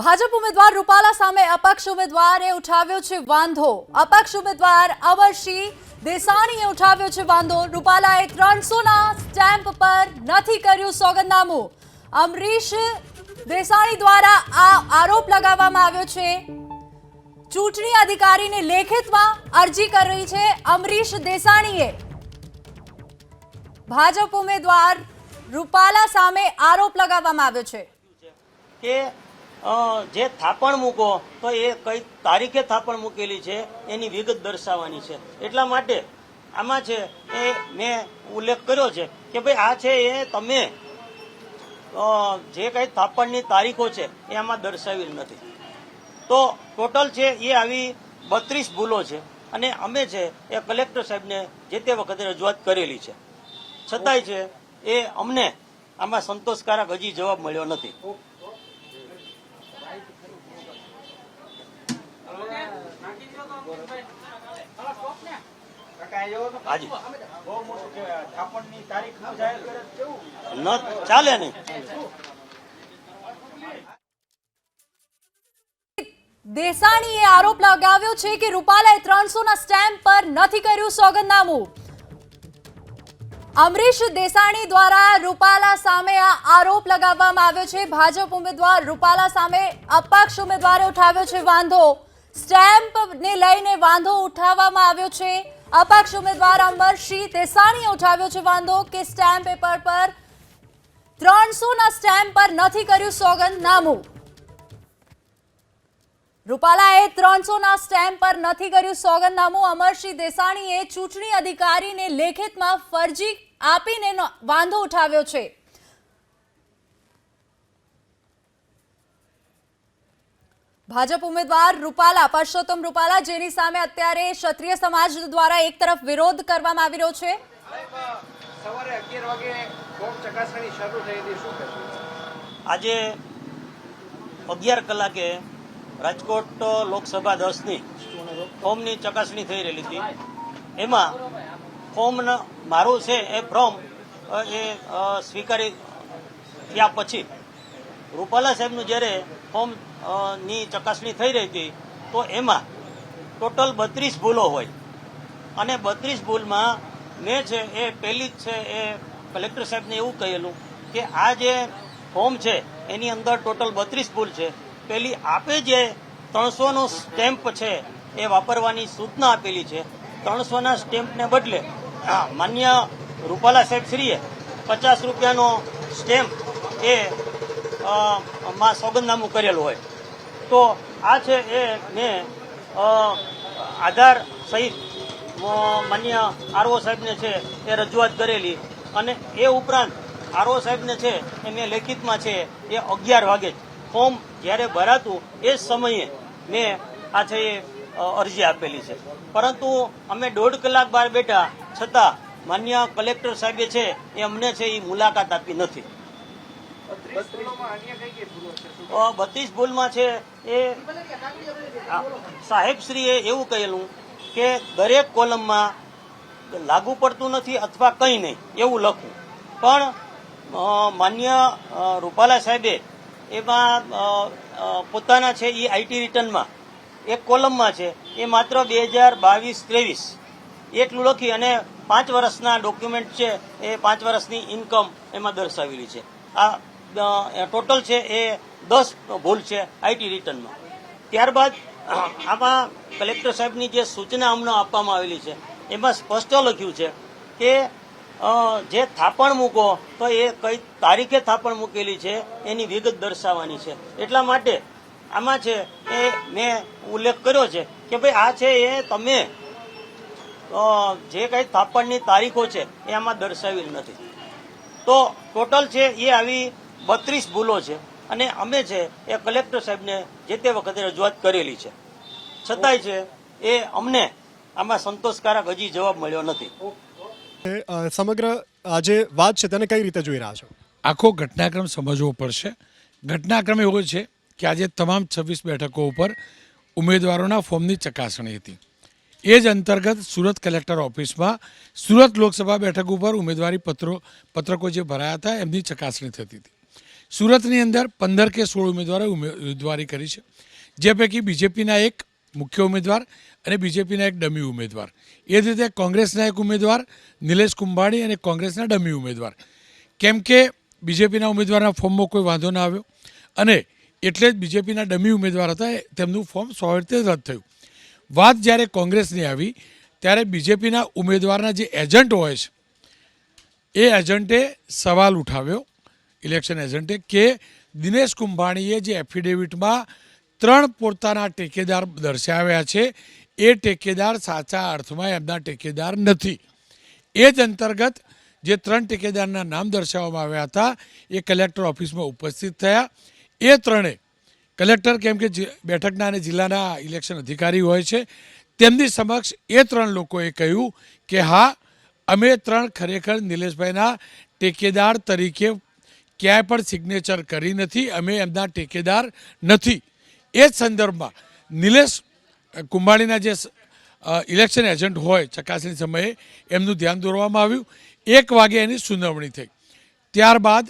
ભાજપ ઉમેદવાર રૂપાલા સામે અપક્ષ ઉમેદવારે ઉઠાવ્યો છે વાંધો. અપક્ષ ઉમેદવાર અવર્ષી દેસાણીએ ઉઠાવ્યો છે વાંધો. રૂપાલાએ ત્રણસોના સ્ટેમ્પ પર નથી કર્યું સોગંદનામું. અમરીશ દેસાણી દ્વારા આ આરોપ લગાવવામાં આવ્યો છે. ચૂંટણી અધિકારીને લેખિતમાં અરજી કરી છે અમરીશ દેસાણીએ. ભાજપ ઉમેદવાર રૂપાલા સામે આરોપ લગાવવામાં આવ્યો છે. કે જે થાપણ મૂકો, તો એ કઈ તારીખે થાપણ મૂકેલી છે, એની વિગત દર્શાવવાની છે. એટલા માટે આમાં છે એ મેં ઉલ્લેખ કર્યો છે કે ભાઈ આ છે એ તમે જે કઈ થાપણની તારીખો છે, એ આમાં દર્શાવેલ નથી. તો ટોટલ છે એ આવી બત્રીસ ભૂલો છે અને અમે છે એ કલેક્ટર સાહેબને જે તે વખતે રજૂઆત કરેલી છે. છતાંય છે એ અમને આમાં સંતોષકારક હજી જવાબ મળ્યો નથી. ન ચાલે નહીં. દેસાણીએ આરોપ લગાવ્યો છે કે રૂપાલાએ ત્રણસોના સ્ટેમ્પ પર નથી કર્યું સોગંદનામું. અમરીશ દેસાણી દ્વારા રૂપાલા સામે આ આરોપ લગાવવામાં આવ્યો છે. ભાજપ ઉમેદવાર રૂપાલા સામે અપક્ષ ઉમેદવારે ઉઠાવ્યો છે વાંધો. સ્ટેમ્પ ને લઈને વાંધો ઉઠાવવામાં આવ્યો છે. અપક્ષ ઉમેદવાર અમરસિંહ દેસાણીએ ઉઠાવ્યો છે વાંધો કે સ્ટેમ્પ પેપર પર ત્રણસોના સ્ટેમ્પ પર નથી કર્યું સોગંદનામું. રૂપાલાએ ત્રણસોના સ્ટેમ્પ પર નથી કર્યું સોગંદનામું. અમરસિંહ દેસાણીએ ચૂંટણી અધિકારીને લેખિતમાં ફરજી આપીને વાંધો ઉઠાવ્યો છે. ભાજપ ઉમેદવાર રૂપાલા પરસોત્તમ રૂપાલા જેની સામે અત્યારે ક્ષત્રિય સમાજ દ્વારા એક તરફ વિરોધ કરવામાં આવી રહ્યો છે. સવારે અગિયાર વાગે ફોર્મ ચકાસણી શરૂ થઈ હતી. શું કહેશો? આજે અગિયાર કલાકે રાજકોટ લોકસભા દસની ફોર્મની ચકાસણી થઈ રહેલી હતી. એમાં ફોર્મ મારું છે એ ફોર્મ એ સ્વીકારી ત્યાં પછી રૂપાલા સાહેબનું જ્યારે ફોર્મની ચકાસણી થઈ રહી હતી, તો એમાં ટોટલ બત્રીસ ભૂલો હોય. અને બત્રીસ ભૂલમાં મેં છે, એ પહેલી જ છે, એ કલેક્ટર સાહેબને એવું કહેલું કે આ જે ફોર્મ છે, એની અંદર ટોટલ બત્રીસ ભૂલ છે. પેલી આપે જે ત્રણસોનો સ્ટેમ્પ છે, એ વાપરવાની સૂચના આપેલી છે. ત્રણસોના સ્ટેમ્પને બદલે માન્ય રૂપાલા સાહેબ શ્રીએ પચાસ રૂપિયાનો સ્ટેમ્પ એ માં સોગંદનામું કરેલું હોય. તો આ છે એ મેં આધાર સહિત માન્ય આરઓ સાહેબને છે એ રજૂઆત કરેલી. અને એ ઉપરાંત આરઓ સાહેબને છે એ મેં લેખિતમાં છે એ અગિયાર વાગે ફોર્મ જ્યારે ભરાતું એ જ સમયે મેં આ છે એ અરજી આપેલી છે. પરંતુ અમે દોઢ કલાક બહાર બેઠા, છતાં માન્ય કલેક્ટર સાહેબે છે એ અમને છે એ મુલાકાત આપી નથી. બત્રીસ ભૂલોમાં છે. એ સાહેબશ્રીએ એવું કહેલું કે દરેક કોલમમાં લાગુ પડતું નથી અથવા કંઈ નહીં, એવું લખવું પણ માન્ય રૂપાલા સાહેબે એમાં પોતાના છે એ આઈટી રિટર્નમાં. એક કોલમમાં છે, એ માત્ર બે હજાર બાવીસ ત્રેવીસ. એટલું લખી અને પાંચ વર્ષના ડોક્યુમેન્ટ છે, એ પાંચ વર્ષની ઇન્કમ એમાં દર્શાવેલી છે. આ ટોટલ છે એ દસ ભૂલ છે આઈટી રિટર્નમાં. ત્યારબાદ આમાં કલેક્ટર સાહેબની જે સૂચના અમને આપવામાં આવેલી છે, એમાં સ્પષ્ટ લખ્યું છે કે જે થાપણ મૂકો, તો એ કઈ તારીખે થાપણ મૂકેલી છે, એની વિગત દર્શાવવાની છે. એટલા માટે આમાં છે એ મેં ઉલ્લેખ કર્યો છે કે ભાઈ આ છે એ તમે જે કઈ થાપણની તારીખો છે, એ આમાં દર્શાવેલ નથી. તો ટોટલ છે એ આવી બત્રીસ ભૂલો છે અને અમે છે એ કલેક્ટર સાહેબને જે તે વખતે રજૂઆત કરેલી છે. છતાંય છે એ અમને આમાં સંતોષકારક હજી જવાબ મળ્યો નથી. સમગ્ર આજે વાત છે તેને કઈ રીતે જોઈ રહ્યા છો? આખો ઘટનાક્રમ સમજવો પડશે. ઘટનાક્રમ એવો છે કે આજે તમામ છવ્વીસ બેઠકો ઉપર ઉમેદવારોના ફોર્મની ચકાસણી હતી. એ જ અંતર્ગત સુરત કલેક્ટર ઓફિસમાં સુરત લોકસભા બેઠક ઉપર ઉમેદવારી પત્રો પત્રકો જે ભરાયા હતા એમની ચકાસણી થતી હતી. સુરતની અંદર પંદર કે સોળ ઉમેદવારોએ ઉમેદવારી કરી છે. જે પૈકી બીજેપીના એક મુખ્ય ઉમેદવાર અને બીજેપીના એક ડમી ઉમેદવાર. એ જ રીતે કોંગ્રેસના એક ઉમેદવાર, નિલેશ કુંભાણી અને કોંગ્રેસના ડમી ઉમેદવાર. કેમ કે બીજેપીના ઉમેદવારના ફોર્મમાં કોઈ વાંધો ના આવ્યો અને એટલે જ બીજેપીના ડમી ઉમેદવાર હતા તેમનું ફોર્મ સો રીતે રદ થયું. વાત જ્યારે કોંગ્રેસની આવી, ત્યારે બીજેપીના ઉમેદવારના જે એજન્ટ હોય છે, એ એજન્ટે સવાલ ઉઠાવ્યો ઇલેક્શન એજન્ટે કે દિનેશ કુંભાણીએ જે એફિડેવિટમાં ત્રણ પોતાના ટેકેદાર દર્શાવ્યા છે, એ ટેકેદાર સાચા અર્થમાં એમના ટેકેદાર નથી. એ જ અંતર્ગત જે ત્રણ ટેકેદારના નામ દર્શાવવામાં આવ્યા હતા, એ કલેક્ટર ઓફિસમાં ઉપસ્થિત થયા. એ ત્રણે, કલેક્ટર કેમ કે બેઠકના અને જિલ્લાના ઇલેક્શન અધિકારી હોય છે, તેમની સમક્ષ એ ત્રણ લોકોએ કહ્યું કે હા, અમે ત્રણ ખરેખર નિલેશભાઈના ટેકેદાર તરીકે ક્યાંય પણ સિગ્નેચર કરી નથી, અમે એમના ટેકેદાર નથી. એ જ સંદર્ભમાં નિલેશ કુંભાણીના જે ઇલેક્શન એજન્ટ હોય ચકાસણી સમયે, એમનું ધ્યાન દોરવામાં આવ્યું. એક વાગે એની સુનાવણી થઈ. ત્યારબાદ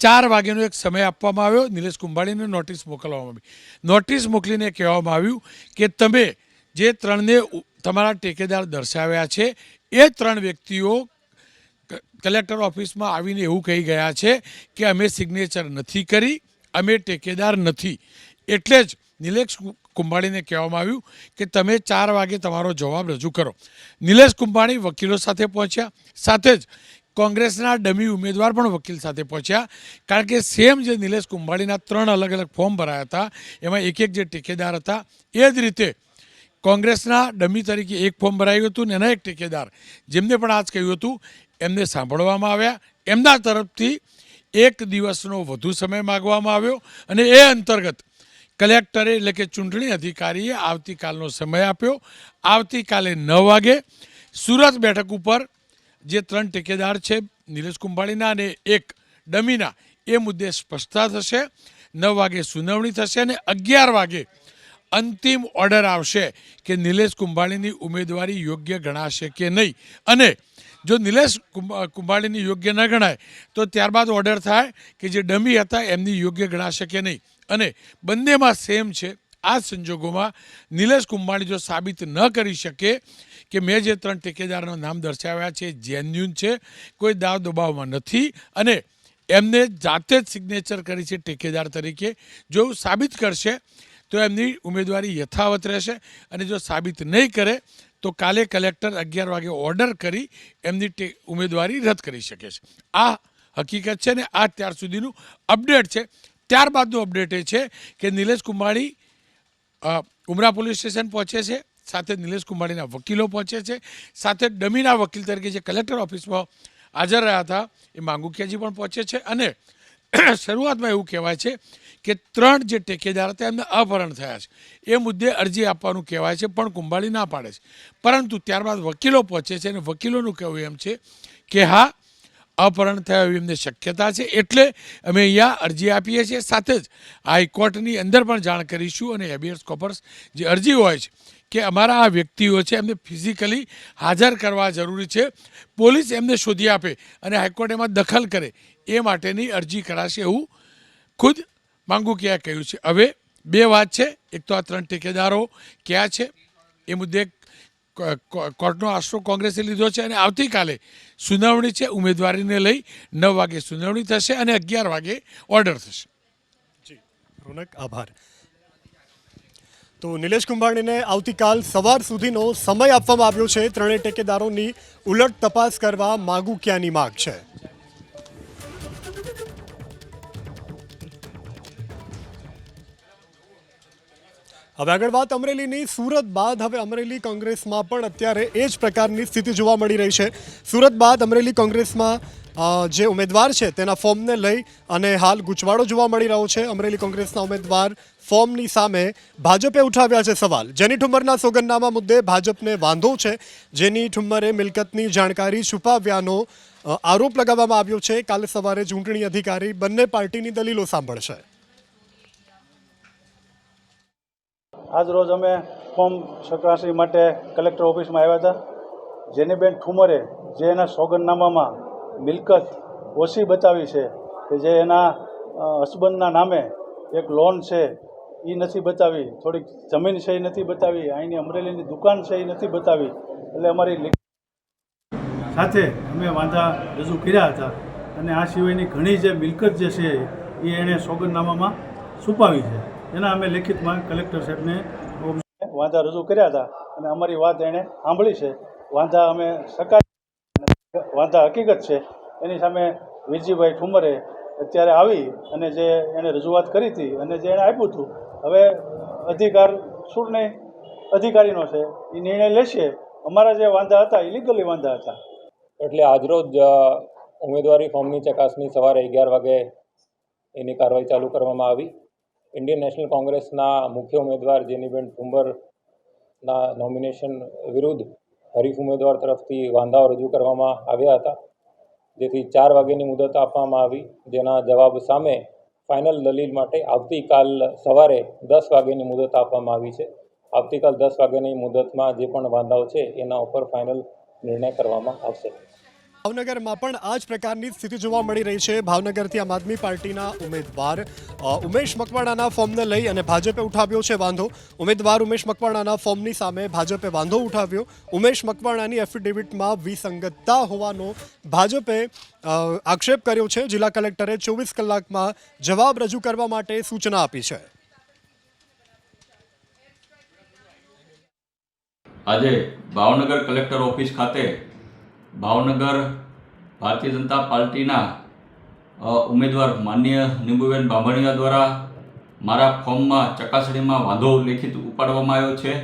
ચાર વાગ્યાનો એક સમય આપવામાં આવ્યો, નિલેશ કુંભાણીને નોટિસ મોકલવામાં આવી. નોટિસ મોકલીને કહેવામાં આવ્યું કે તમે જે ત્રણને તમારા ટેકેદાર દર્શાવ્યા છે, એ ત્રણ વ્યક્તિઓ કલેક્ટર ઓફિસમાં આવીને એવું કહી ગયા છે કે અમે સિગ્નેચર નથી કરી, અમે ટેકેદાર નથી. એટલે જ નિલેશ કુંભાણીને કહેવામાં આવ્યું કે તમે ચાર વાગે તમારો જવાબ રજૂ કરો. નિલેશ કુંભાણી વકીલો સાથે પહોંચ્યા. સાથે જ કોંગ્રેસના ડમી ઉમેદવાર પણ વકીલ સાથે પહોંચ્યા. કારણ કે સેમ જે નિલેશ કુંભાણીના ત્રણ અલગ અલગ ફોર્મ ભરાયા હતા, એમાં એક એક જે ટેકેદાર હતા, એ જ રીતે કોંગ્રેસના ડમી તરીકે એક ફોર્મ ભરાયું હતું ને એના એક ટેકેદાર. જેમને પણ આજ કહ્યું હતું, એમને સાંભળવામાં આવ્યા. એમના તરફથી એક દિવસનો વધુ સમય માગવામાં આવ્યો અને એ અંતર્ગત કલેક્ટરે એટલે કે ચૂંટણી અધિકારીએ આવતીકાલનો સમય આપ્યો. આવતીકાલે નવ વાગે સુરત બેઠક ઉપર જે ત્રણ ટેકેદાર છે, નિલેશ કુંભાણીના અને એક ડમીના, એ મુદ્દે સ્પષ્ટતા થશે. નવ વાગે સુનાવણી થશે અને અગિયાર વાગે અંતિમ ઓર્ડર આવશે કે નિલેશ કુંભાણીની ઉમેદવારી યોગ્ય ગણાશે કે નહીં. અને જો નિલેશ કુંભ- કુંભાણીની યોગ્ય ન ગણાય, તો ત્યારબાદ ઓર્ડર થાય કે જે ડમી હતા એમની યોગ્ય ગણાશે કે નહીં. અને બંનેમાં સેમ છે. આ સંજોગોમાં નિલેશ કુંભાણી જો સાબિત ન કરી શકે કે મેં જે ત્રણ ટેકેદારના નામ દર્શાવ્યા છે જેન્યુન છે, કોઈ દાવ દબાવમાં નથી અને એમને જાતે જ સિગ્નેચર કરી છે ટેકેદાર તરીકે. જો સાબિત કરશે તો એમની ઉમેદવારી યથાવત રહેશે અને જો સાબિત નહીં કરે, તો કાલે કલેક્ટર અગિયાર વાગે ઓર્ડર કરી એમની ઉમેદવારી રદ કરી શકે છે. આ હકીકત છે ને આ ત્યાર સુધીનું અપડેટ છે. ત્યારબાદનું અપડેટ એ છે કે નિલેશ કુંભાણી ઉમરા પોલીસ સ્ટેશન પહોંચે છે, સાથે નિલેશ કુંભાણીના વકીલો પહોંચે છે, સાથે ડમીના વકીલ તરીકે જે કલેક્ટર ઓફિસમાં હાજર રહ્યા હતા, એ માંગુકિયાજી પણ પહોંચે છે. અને શરૂઆતમાં એવું કહેવાય છે કે ત્રણ જે ટેકેદાર હતા એમને અપહરણ થયા છે. એ મુદ્દે અરજી આપવાનું કહેવાય છે, પણ કુંભાળી ના પાડે છે. પરંતુ ત્યારબાદ વકીલો પહોંચે છે અને વકીલોનું કહેવું એમ છે કે હા, અપહરણ થયા એવી એમને શક્યતા છે, એટલે અમે અહીંયા અરજી આપીએ છીએ. સાથે જ હાઈકોર્ટની અંદર પણ જાણ કરીશું અને એબીએસ કોપર્સ જે અરજી હોય છે કે અમારા આ વ્યક્તિઓ છે, એમને ફિઝિકલી હાજર કરવા જરૂરી છે. પોલીસ એમને શોધી આપે અને હાઈકોર્ટ એમાં દખલ કરે. એ માટેની અરજી કરાશે એવું ખુદ માંગુકિયાએ કહ્યું છે? હવે બે વાત છે. એક તો આ ત્રણ ટેકેદારો ક્યાં છે? એ મુદ્દે કોર્ટનો આશરો કોંગ્રેસે લીધો છે અને આવતીકાલે સુનાવણી છે. ઉમેદવારીને લઈ નવ વાગે સુનાવણી થશે અને અગિયાર વાગે ઓર્ડર થશે. રોનક, આભાર. તો નિલેશ કુંભાણીને આવતીકાલ સવાર સુધીનો સમય આપવામાં આવ્યો છે. ત્રણેય ટેકેદારોની ઉલટ તપાસ કરવા માગુ ક્યાંની માગ છે? હવે આગળ વાત અમરેલીની. સુરત બાદ હવે અમરેલી કોંગ્રેસમાં પણ અત્યારે એ જ પ્રકારની સ્થિતિ જોવા મળી રહી છે. સુરત બાદ અમરેલી કોંગ્રેસમાં જે ઉમેદવાર છે તેના ફોર્મને લઈ અને હાલ ગૂંચવાડો જોવા મળી રહ્યો છે. અમરેલી કોંગ્રેસના ઉમેદવાર ફોર્મની સામે ભાજપે ઉઠાવ્યા છે સવાલ. જેની ઠુમ્મરના સોગંદનામા મુદ્દે ભાજપને વાંધો છે. જેની ઠુમ્મરે મિલકતની જાણકારી છુપાવ્યાનો આરોપ લગાવવામાં આવ્યો છે. કાલે સવારે ચૂંટણી અધિકારી બંને પાર્ટીની દલીલો સાંભળશે. આજ રોજ અમે ફોર્મ ચકાસણી માટે કલેક્ટર ઓફિસમાં આવ્યા હતા. જેનીબેન ઠુમરે જે એના સોગંદનામામાં મિલકત ઓછી બતાવી છે કે જે એના હસબન્ડના નામે એક લોન છે એ નથી બતાવી. થોડીક જમીન છે એ નથી બતાવી. અહીંની અમરેલીની દુકાન છે એ નથી બતાવી. એટલે અમારી સાથે અમે વાંધા રજૂ કર્યા હતા. અને આ સિવાયની ઘણી જે મિલકત જે છે એ એણે સોગંદનામામાં છુપાવી છે. એના અમે લેખિતમાં કલેક્ટર સાહેબને વાંધા રજૂ કર્યા હતા અને અમારી વાત એણે સાંભળી છે. વાંધા અમે સકાય વાંધા હકીકત છે. એની સામે વીરજીભાઈ ઠુમરે અત્યારે આવી અને જે એણે રજૂઆત કરી હતી અને જે એણે આપ્યું હતું હવે અધિકાર શું નહીં? અધિકારીનો છે. એ નિર્ણય લેશે. અમારા જે વાંધા હતા એ લીગલી વાંધા હતા. એટલે આજરોજ ઉમેદવારી ફોર્મની ચકાસણી સવારે અગિયાર વાગે એની કાર્યવાહી ચાલુ કરવામાં આવી. ઇન્ડિયન નેશનલ કોંગ્રેસના મુખ્ય ઉમેદવાર જેનીબેન ઠુંબરના નોમિનેશન વિરુદ્ધ હરીફ ઉમેદવાર તરફથી વાંધાઓ રજૂ કરવામાં આવ્યા હતા. જેથી ચાર વાગ્યાની મુદત આપવામાં આવી. જેના જવાબ સામે ફાઇનલ દલીલ માટે આવતીકાલ સવારે દસ વાગ્યાની મુદત આપવામાં આવી છે. આવતીકાલ દસ વાગ્યાની મુદતમાં જે પણ વાંધાઓ છે, એના ઉપર ફાઇનલ નિર્ણય કરવામાં આવશે. ભાવનગરમાં પણ આ જ પ્રકારની સ્થિતિ જોવા મળી રહી છે. ભાવનગરથી આમ આદમી પાર્ટીના ઉમેદવાર ઉમેશ મકવાણાના ફોર્મને લઈ અને ભાજપે ઉઠાવ્યો છે વાંધો. ઉમેદવાર ઉમેશ મકવાણાના ફોર્મની સામે ભાજપે વાંધો ઉઠાવ્યો. ઉમેશ મકવાણાની એફિડેવિટમાં વિસંગતતા હોવાનો ભાજપે આક્ષેપ કર્યો છે. જિલ્લા કલેક્ટરે ચોવીસ કલાકમાં જવાબ રજૂ કરવા માટે સૂચના આપી છે. આજે ભાવનગર કલેક્ટર ઓફિસ ખાતે ભાવનગર ભારતીય જનતા પાર્ટીના ઉમેદવાર માન્ય નિંબુબેન બાંભણિયા દ્વારા મારા ફોર્મમાં ચકાસણીમાં વાંધો લેખિત ઉપાડવામાં આવ્યો છે.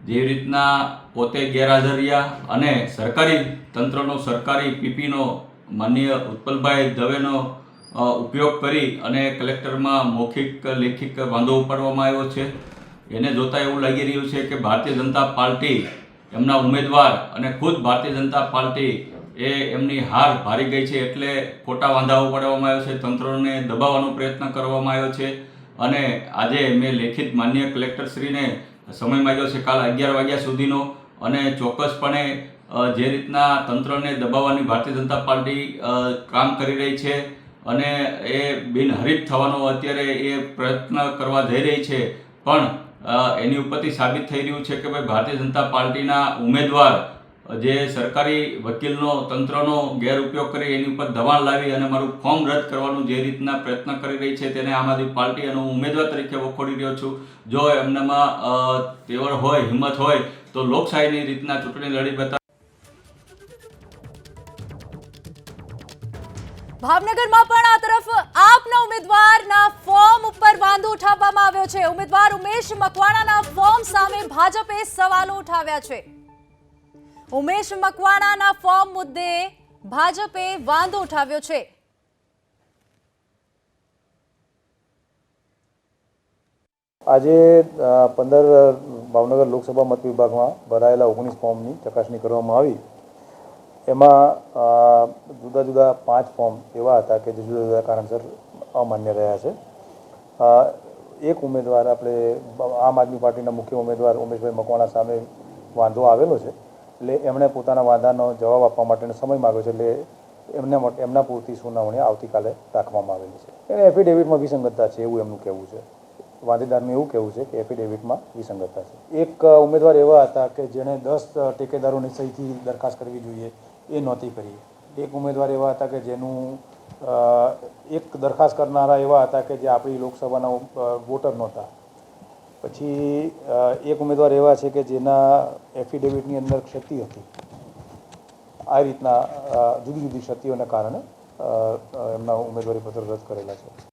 જેવી રીતના પોતે ગેરહાજર રહ્યા અને સરકારી તંત્રનો, સરકારી પીપીનો માન્ય ઉત્પલભાઈ દવેનો ઉપયોગ કરી અને કલેક્ટરમાં મૌખિક લેખિત વાંધો ઉપાડવામાં આવ્યો છે. એને જોતાં એવું લાગી રહ્યું છે કે ભારતીય જનતા પાર્ટી એમના ઉમેદવાર અને ખુદ ભારતીય જનતા પાર્ટી એ એમની હાર ભારી ગઈ છે એટલે ખોટા વાંધાઓ પાડવામાં આવ્યો છે, તંત્રને દબાવવાનો પ્રયત્ન કરવામાં આવ્યો છે. અને આજે મેં લેખિત માન્ય કલેક્ટરશ્રીને સમય માંગ્યો છે કાલ અગિયાર વાગ્યા સુધીનો અને ચોક્કસપણે જે રીતના તંત્રને દબાવવાની ભારતીય જનતા પાર્ટી કામ કરી રહી છે અને એ બિનહરીફ થવાનો અત્યારે એ પ્રયત્ન કરવા જઈ રહી છે. પણ એની ઉપરથી સાબિત થઈ રહ્યું છે કે ભાઈ ભારતીય જનતા પાર્ટીના ઉમેદવાર જે સરકારી વકીલનો, તંત્રનો ગેરઉપયોગ કરી, એની ઉપર દબાણ લાવી અને મારું ફોર્મ રદ કરવાનું જે રીતના પ્રયત્ન કરી રહી છે તેને આમ આદમી પાર્ટી અને ઉમેદવાર તરીકે વખોડી રહ્યો છું. જો એમનામાં તેવડ હોય, હિંમત હોય, તો લોકશાહીની રીતના ચૂંટણી લડી બતા ભાવનગરમાં પણ આ તરફ આપના ઉમેદવારના ફોર્મ ઉપર વાંધો ઉઠાવવામાં આવ્યો છે. ઉમેદવાર ઉમેશ મકવાણાના ફોર્મ સામે ભાજપે સવાલો ઉઠાવ્યા છે. ઉમેશ મકવાણાના ફોર્મ મુદ્દે ભાજપે વાંધો ઉઠાવ્યો છે. આજે પંદર ભાવનગર લોકસભા મત વિભાગમાં ભરાયેલા ઓગણીસ ફોર્મની ચકાસણી કરવામાં આવી. એમાં જુદા જુદા પાંચ ફોર્મ એવા હતા કે જુદા જુદા કારણસર અમાન્ય રહ્યા છે. એક ઉમેદવાર આપણે આમ આદમી પાર્ટીના મુખ્ય ઉમેદવાર ઉમેશભાઈ મકવાણા સામે વાંધો આવેલો છે. એટલે એમણે પોતાના વાંધાનો જવાબ આપવા માટેનો સમય માગ્યો છે. એટલે એમના એમના પૂરતી સુનાવણી આવતીકાલે રાખવામાં આવેલી છે. એને એફિડેવિટમાં વિસંગતતા છે એવું એમનું કહેવું છે. વાંધેદારનું એવું કહેવું છે કે એફિડેવિટમાં વિસંગતતા છે. એક ઉમેદવાર એવા હતા કે જેણે દસ ટેકેદારોની સહીથી દરખાસ્ત કરવી જોઈએ એ નહોતી કરી. એક ઉમેદવાર એવા હતા કે જેનું એક દરખાસ્ત કરનારા એવા હતા કે જે આપણી લોકસભાના વોટર નહોતા. પછી એક ઉમેદવાર એવા છે કે જેના એફિડેવિટની અંદર ક્ષતિ હતી. આ રીતના જુદી જુદી ક્ષતિઓને કારણે એમના ઉમેદવારી પત્ર રદ કરેલા છે.